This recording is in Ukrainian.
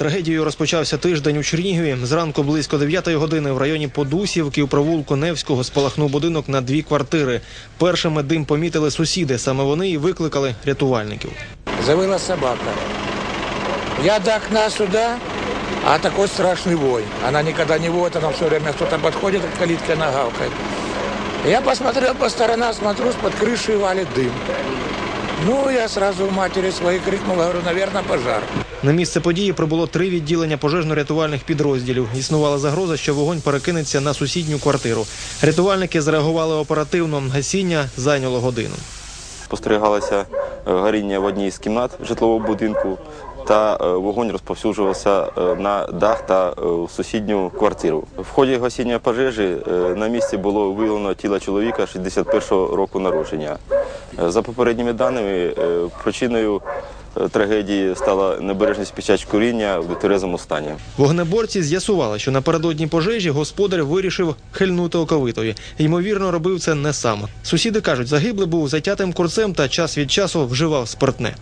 Трагедією розпочався тиждень у Чернігові. Зранку близько 9 години в районі Подусівки у провулку Невського спалахнув будинок на дві квартири. Першими дим помітили сусіди. Саме вони і викликали рятувальників. Завыла собака. Я до окна сюда, а такой страшный вой. Она никогда не воет, она все время кто-то подходит к калитке, она гавкает. Я посмотрел по сторонам, смотрю, с-под крыши валит дым. Ну, я сразу матері своїй крикнула, говорю, наверное, пожар. На місце події прибуло три відділення пожежно-рятувальних підрозділів. Існувала загроза, що вогонь перекинеться на сусідню квартиру. Рятувальники зреагували оперативно. Гасіння зайняло годину. Спостерігалося е, горіння в одній з кімнат житлового будинку, та е, вогонь розповсюджувався е, на дах та е, в сусідню квартиру. В ході гасіння пожежі е, на місці було виявлено тіло чоловіка 61-го року народження. Е, За попередніми даними, е, причиною е, трагедії стала небережність під час куріння в нетверезому стані. Вогнеборці з'ясували, що напередодні пожежі господар вирішив хильнути оковитою. Ймовірно, робив це не сам. Сусіди кажуть, загиблий був затятим курцем та час від часу вживав спиртне.